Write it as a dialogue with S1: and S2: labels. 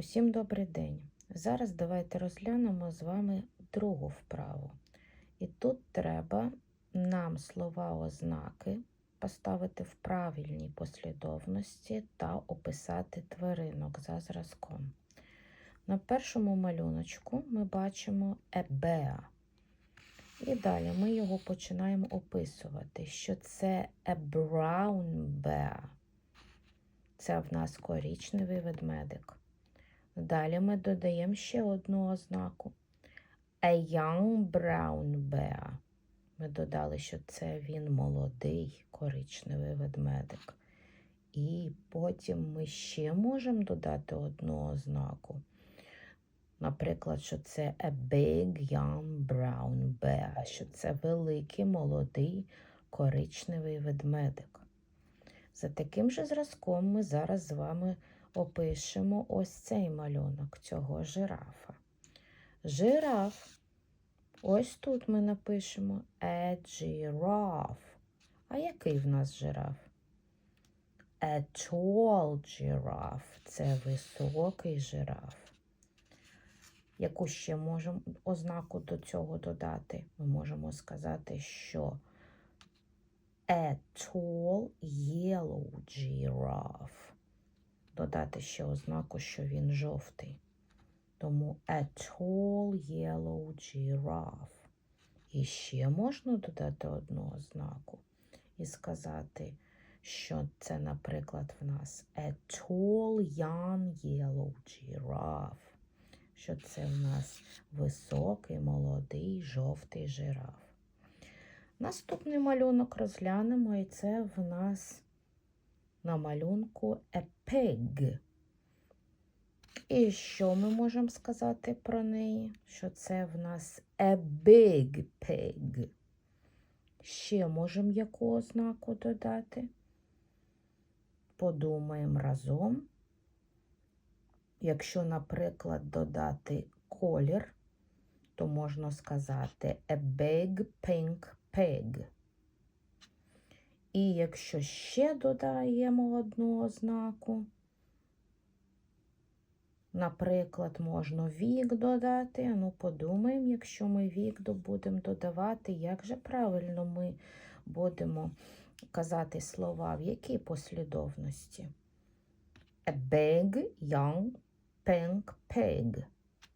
S1: Усім добрий день. Зараз давайте розглянемо з вами другу вправу. І тут треба нам слова ознаки поставити в правильній послідовності та описати тваринок за зразком. На першому малюночку ми бачимо ебеа. І далі ми його починаємо описувати, що це a brown bear. Це в нас корічневий ведмедик. Далі ми додаємо ще одну ознаку. A young brown bear. Ми додали, що це він молодий коричневий ведмедик. І потім ми ще можемо додати одну ознаку. Наприклад, що це a big young brown bear, що це великий молодий коричневий ведмедик. За таким же зразком ми зараз з вами опишемо ось цей малюнок цього жирафа. Жираф. Ось тут ми напишемо a giraffe. А який в нас жираф? A tall giraffe. Це високий жираф. Яку ще можемо ознаку до цього додати? Ми можемо сказати, що a tall yellow giraffe. Додати ще ознаку, що він жовтий. Тому a tall yellow giraffe. І ще можна додати одну ознаку і сказати, що це, наприклад, в нас a tall young yellow giraffe. Що це в нас високий, молодий, жовтий жираф. Наступний малюнок розглянемо, і це в нас на малюнку a pig. І що ми можемо сказати про неї? Що це в нас a big pig. Ще можемо яку ознаку додати? Подумаємо разом. Якщо, наприклад, додати колір, то можна сказати a big pink pig. І якщо ще додаємо одну ознаку, наприклад, можна вік додати. Ну, подумаємо, якщо ми вік будемо додавати, як же правильно ми будемо казати слова, в якій послідовності? A big young pink pig.